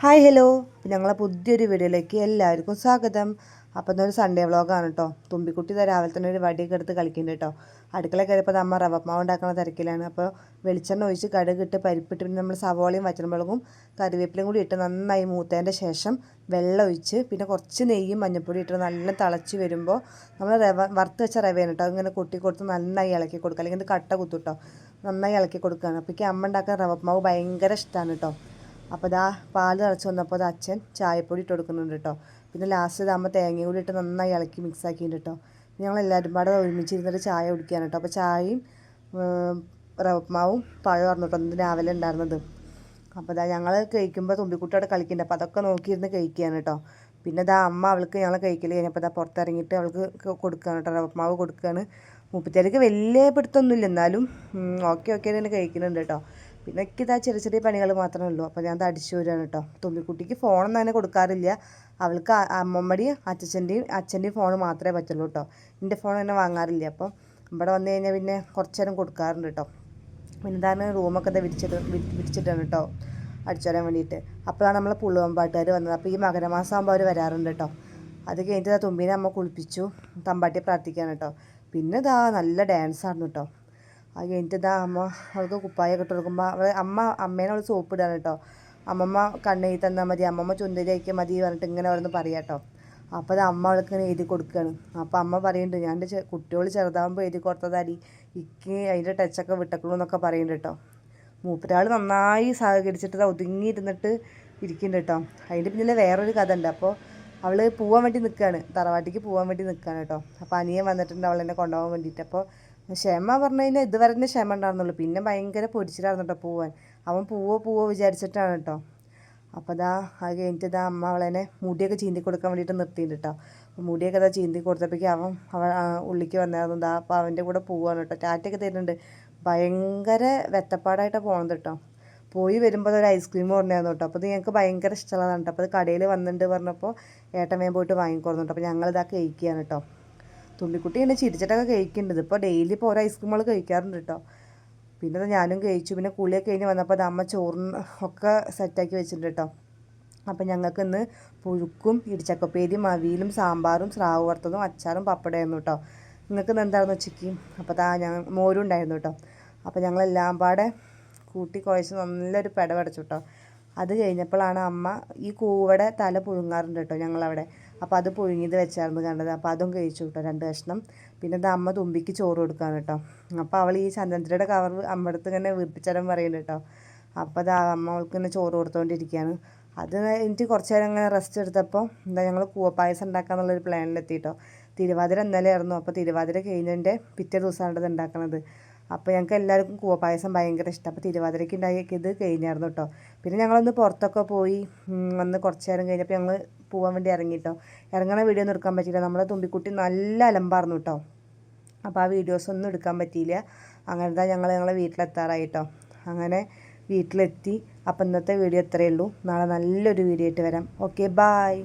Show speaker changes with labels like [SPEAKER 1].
[SPEAKER 1] Hi hello ഞങ്ങളെ പുതിയൊരു വീഡിയോയിലേക്ക് എല്ലാവർക്കും സ്വാഗതം. അപ്പോൾ ഇന്നൊരു സൺഡേ വ്ളോഗാണ് കേട്ടോ തുമ്പിക്കുട്ടി രാവിലെ തന്നെ ഒരു വടിയൊക്കെ എടുത്ത് കളിക്കുന്നുണ്ട് കേട്ടോ അടുക്കള കയറിയപ്പോൾ അമ്മ റവമാവ് ഉണ്ടാക്കുന്ന തിരക്കിലാണ്. അപ്പോൾ വെളിച്ചെണ്ണ ഒഴിച്ച് കടുകിട്ട് പരിപ്പിട്ട് പിന്നെ നമ്മൾ സവോളയും വച്ചനമുളകും കറിവേപ്പിലും കൂടി ഇട്ട് നന്നായി മൂത്തതിന്റെ ശേഷം വെള്ളം ഒഴിച്ച് പിന്നെ കുറച്ച് നെയ്യും മഞ്ഞൾപ്പൊടി ഇട്ട് നല്ല തിളച്ച് വരുമ്പോൾ നമ്മൾ റവ വറുത്ത് വെച്ച റവയാണ് കേട്ടോ ഇങ്ങനെ കൊട്ടി കൊടുത്ത് നന്നായി ഇളക്കി കൊടുക്കുക അല്ലെങ്കിൽ കട്ട കുത്തുട്ടോ നന്നായി ഇളക്കി കൊടുക്കുകയാണ് അപ്പോൾ അമ്മ ഉണ്ടാക്കുന്ന റവമാവ് ഭയങ്കര ഇഷ്ടമാണ് കേട്ടോ അപ്പോൾ ഇതാ പാൽ തിളച്ച് വന്നപ്പോൾ അത് അച്ഛൻ ചായപ്പൊടി ഇട്ട് കൊടുക്കുന്നുണ്ട് കേട്ടോ പിന്നെ ലാസ്റ്റ് ഇതാകുമ്പോൾ തേങ്ങയും കൂടി ഇട്ട് നന്നായി ഇളക്കി മിക്സ് ആക്കിയിട്ട് കേട്ടോ ഞങ്ങൾ എല്ലാവരും പാടെ ഒരുമിച്ചിരുന്നിട്ട് ചായ കുടിക്കുകയാണ് കേട്ടോ അപ്പോൾ ചായയും റവപ്മാവും പഴം പറഞ്ഞു കേട്ടോ ഇന്ന് രാവിലെ ഉണ്ടായിരുന്നത് അപ്പോൾ ഇതാ ഞങ്ങൾ കഴിക്കുമ്പോൾ തുമ്പിക്കുട്ടിയോടെ കളിക്കുന്നുണ്ട് അപ്പോൾ അതൊക്കെ നോക്കിയിരുന്ന് കഴിക്കുകയാണ് കേട്ടോ പിന്നെ ഇതാ അമ്മ അവൾക്ക് ഞങ്ങൾ കഴിക്കൽ കഴിഞ്ഞപ്പോൾ ഇതാ പുറത്തിറങ്ങിയിട്ട് അവൾക്ക് കൊടുക്കുകയാണ് കേട്ടോ റവപ്മാവ് കൊടുക്കുകയാണ് മുപ്പത്തേർക്ക് വലിയ പിടുത്തൊന്നുമില്ല എന്നാലും ഓക്കെ ഓക്കെ തന്നെ കഴിക്കുന്നുണ്ട് കേട്ടോ പിന്നെ ഇതാ ചെറിയ ചെറിയ പണികൾ മാത്രമേ ഉള്ളൂ. അപ്പോൾ ഞാൻ അടിച്ചു വരികയാണ് കേട്ടോ. തുമ്പിക്കുട്ടിക്ക് ഫോണൊന്നും അങ്ങനെ കൊടുക്കാറില്ല. അവൾക്ക് അമ്മമ്മടിയും അച്ഛന്റെയും അച്ഛന്റെയും ഫോൺ മാത്രമേ പറ്റുള്ളൂ കേട്ടോ. എന്റെ ഫോൺ തന്നെ വാങ്ങാറില്ല. അപ്പം ഇവിടെ വന്നു കഴിഞ്ഞാൽ പിന്നെ കുറച്ച് നേരം കൊടുക്കാറുണ്ട് കേട്ടോ. പിന്നെ ഇതാണ് റൂമൊക്കെ ഇതാ വിരിച്ചിട്ട് വിരിച്ചിട്ടാണ് കേട്ടോ അടിച്ചു വരാൻ വേണ്ടിയിട്ട്. അപ്പോഴാണ് നമ്മളെ പുള്ളുവമ്പാട്ടുകാർ വന്നത്. അപ്പോൾ ഈ മകരമാസം ആകുമ്പോൾ അവർ വരാറുണ്ട് കേട്ടോ. അത് കഴിഞ്ഞിട്ട് തുമ്പീനെ അമ്മ കുളിപ്പിച്ചു. തമ്പാട്ടിയെ പ്രാർത്ഥിക്കാൻ കേട്ടോ. പിന്നെ ഇതാ നല്ല ഡാൻസ് ആയിരുന്നു കേട്ടോ. അത് കഴിഞ്ഞിട്ട് അമ്മ അവൾക്ക് കുപ്പായൊക്കെ ഇട്ട് കൊടുക്കുമ്പോൾ അവൾ അമ്മ അമ്മേനെ അവൾ സോപ്പ് ഇടാണ് കേട്ടോ. അമ്മമ്മ കണ്ണെഴുതി തന്നാൽ മതി അമ്മമ്മ ചുന്തരിയാക്കിയാൽ മതി പറഞ്ഞിട്ട് ഇങ്ങനെ ഓരോന്ന് പറയാം കേട്ടോ. അപ്പോൾ അത് അമ്മ അവൾക്ക് ഇങ്ങനെ എഴുതി കൊടുക്കുകയാണ് അപ്പോൾ അമ്മ പറയുന്നുണ്ട് ഞാൻ എന്റെ കുട്ടികൾ ചെറുതാകുമ്പോൾ എഴുതി കൊടുത്തതാടി. ഇക്ക് അതിന്റെ ടച്ചൊക്കെ വിട്ടക്കണു എന്നൊക്കെ പറയുന്നുണ്ട് കേട്ടോ. മൂപ്പരാൾ നന്നായി സഹകരിച്ചിട്ട് ഒതുങ്ങിയിരുന്നിട്ട് ഇരിക്കുന്നുണ്ട് കേട്ടോ. അതിന്റെ പിന്നിൽ വേറൊരു കഥ ഉണ്ട്. അപ്പോൾ അവൾ പോകാൻ വേണ്ടി നിൽക്കുകയാണ് തറവാട്ടിക്ക് പോകാൻ വേണ്ടി നിൽക്കുകയാണ് കേട്ടോ. അപ്പോൾ അനിയൻ വന്നിട്ടുണ്ട് അവൾ എന്നെ കൊണ്ടുപോകാൻ വേണ്ടിയിട്ട്. അപ്പോൾ ക്ഷമ പറഞ്ഞു കഴിഞ്ഞാൽ ഇതുവരെ തന്നെ ക്ഷമ ഉണ്ടായിരുന്നുള്ളൂ. പിന്നെ ഭയങ്കര പൊരിച്ചിട്ടായിരുന്നു കേട്ടോ പോവാൻ. അവൻ പോവോ പോവോ വിചാരിച്ചിട്ടാണ് കേട്ടോ അപ്പോൾ അതാ അത് കഴിഞ്ഞിട്ട് ഇതാ അമ്മ അവളെന്നെ മുടിയൊക്കെ ചീന്തി കൊടുക്കാൻ വേണ്ടിയിട്ട് നിർത്തിയിട്ടുണ്ട് കേട്ടോ അപ്പോൾ മുടിയൊക്കെ ഇതാ ചീന്തി കൊടുത്തപ്പോഴേക്കും അവൻ അവൻ ഉള്ളിക്ക് വന്നായിരുന്നു ഇതാ അപ്പോൾ അവന്റെ കൂടെ പോവാണ് കേട്ടോ ടാറ്റയൊക്കെ തരുന്നുണ്ട്. ഭയങ്കര വെത്തപ്പാടായിട്ടാണ് പോകുന്നത് കേട്ടോ പോയി വരുമ്പോൾ ഒരു ഐസ്ക്രീം പറഞ്ഞായിരുന്നു കേട്ടോ അപ്പോൾ ഇത് ഞങ്ങൾക്ക് ഭയങ്കര ഇഷ്ടമുള്ളതാണ് കേട്ടോ അപ്പോൾ അത് കടയിൽ വന്നിട്ടുണ്ട് പറഞ്ഞപ്പോൾ ഏട്ടൻ വേഗം പോയിട്ട് വാങ്ങിക്കൊടുന്നു അപ്പോൾ ഞങ്ങളിതാ കഴിക്കുകയാണ് കേട്ടോ തുള്ളിക്കുട്ടി ഇങ്ങനെ ചിരിച്ചിട്ടൊക്കെ കഴിക്കുന്നുണ്ട്. ഇപ്പോൾ ഡെയിലി ഇപ്പോൾ ഓരോ ഐസ്ക്രീമുകൾ കഴിക്കാറുണ്ട് കേട്ടോ പിന്നെ ഞാനും കഴിച്ചു. പിന്നെ കുളിയൊക്കെ കഴിഞ്ഞ് വന്നപ്പോൾ അത് അമ്മ ചോറിന് ഒക്കെ സെറ്റാക്കി വെച്ചിട്ടുണ്ട് കേട്ടോ അപ്പം ഞങ്ങൾക്ക് ഇന്ന് പുഴുക്കും ഇടിച്ചക്കപ്പേരിയും അവിയിലും സാമ്പാറും സ്രാവ് വറുത്തതും അച്ചാറും പപ്പടമായിരുന്നു കേട്ടോ നിങ്ങൾക്ക് ഇന്ന് എന്താണെന്ന് ഉച്ചയ്ക്ക് അപ്പോൾ താ ഞങ്ങൾ മോരും ഉണ്ടായിരുന്നു കേട്ടോ അപ്പോൾ ഞങ്ങളെല്ലാം പാടെ കൂട്ടി കുഴച്ച് നല്ലൊരു പെടവടച്ചു കേട്ടോ അത് കഴിഞ്ഞപ്പോഴാണ് അമ്മ ഈ കൂവടെ തല പുഴുങ്ങാറുണ്ട് കേട്ടോ ഞങ്ങളവിടെ. അപ്പോൾ അത് പുഴുങ്ങിയത് വെച്ചായിരുന്നു കണ്ടത്. അപ്പോൾ അതും കഴിച്ചു കേട്ടോ രണ്ട് കഷ്ണം. പിന്നെ ഇത് അമ്മ തുമ്പിക്ക് ചോറ് കൊടുക്കാൻ കേട്ടോ. അപ്പോൾ അവൾ ഈ ചന്ദ്രന്റെ കവർ അമ്മടുത്ത് ഇങ്ങനെ വീർപ്പിച്ചരം പറയുന്നുണ്ട് കേട്ടോ. അപ്പോൾ അത് അമ്മ അവൾക്ക് ഇങ്ങനെ ചോറ് കൊടുത്തുകൊണ്ടിരിക്കുകയാണ് അത് എനിക്ക് കുറച്ച് നേരം ഇങ്ങനെ റെസ്റ്റ് എടുത്തപ്പോൾ എന്താ ഞങ്ങൾ കൂവപ്പായസം ഉണ്ടാക്കാന്നുള്ളൊരു പ്ലാനിലെത്തി കേട്ടോ. തിരുവാതിര ഇന്നലെ ആയിരുന്നു. അപ്പോൾ തിരുവാതിര കഴിഞ്ഞതിന്റെ പിറ്റേ ദിവസമാണ് ഉണ്ടാക്കുന്നത് അപ്പോൾ ഞങ്ങൾക്ക് എല്ലാവർക്കും കൂവപ്പായസം ഭയങ്കര ഇഷ്ടം. അപ്പോൾ തിരുവാതിരയ്ക്ക് ഉണ്ടാക്കിയത് കഴിഞ്ഞായിരുന്നു കേട്ടോ. പിന്നെ ഞങ്ങളൊന്ന് പുറത്തൊക്കെ പോയി വന്ന് കുറച്ച് നേരം കഴിഞ്ഞപ്പോൾ ഞങ്ങൾ പോകാൻ വേണ്ടി ഇറങ്ങി കേട്ടോ ഇറങ്ങണ വീഡിയോ ഒന്നും എടുക്കാൻ പറ്റിയില്ല. നമ്മളെ തുമ്പിക്കുട്ടി നല്ല അലമ്പായിരുന്നു കേട്ടോ അപ്പോൾ ആ വീഡിയോസ് ഒന്നും എടുക്കാൻ പറ്റിയില്ല. അങ്ങനത്തെ ഞങ്ങൾ ഞങ്ങളെ വീട്ടിലെത്താറായി കേട്ടോ അങ്ങനെ വീട്ടിലെത്തി. അപ്പം ഇന്നത്തെ വീഡിയോ ഇത്രയേ ഉള്ളൂ. നാളെ നല്ലൊരു വീഡിയോ ആയിട്ട് വരാം. Okay bye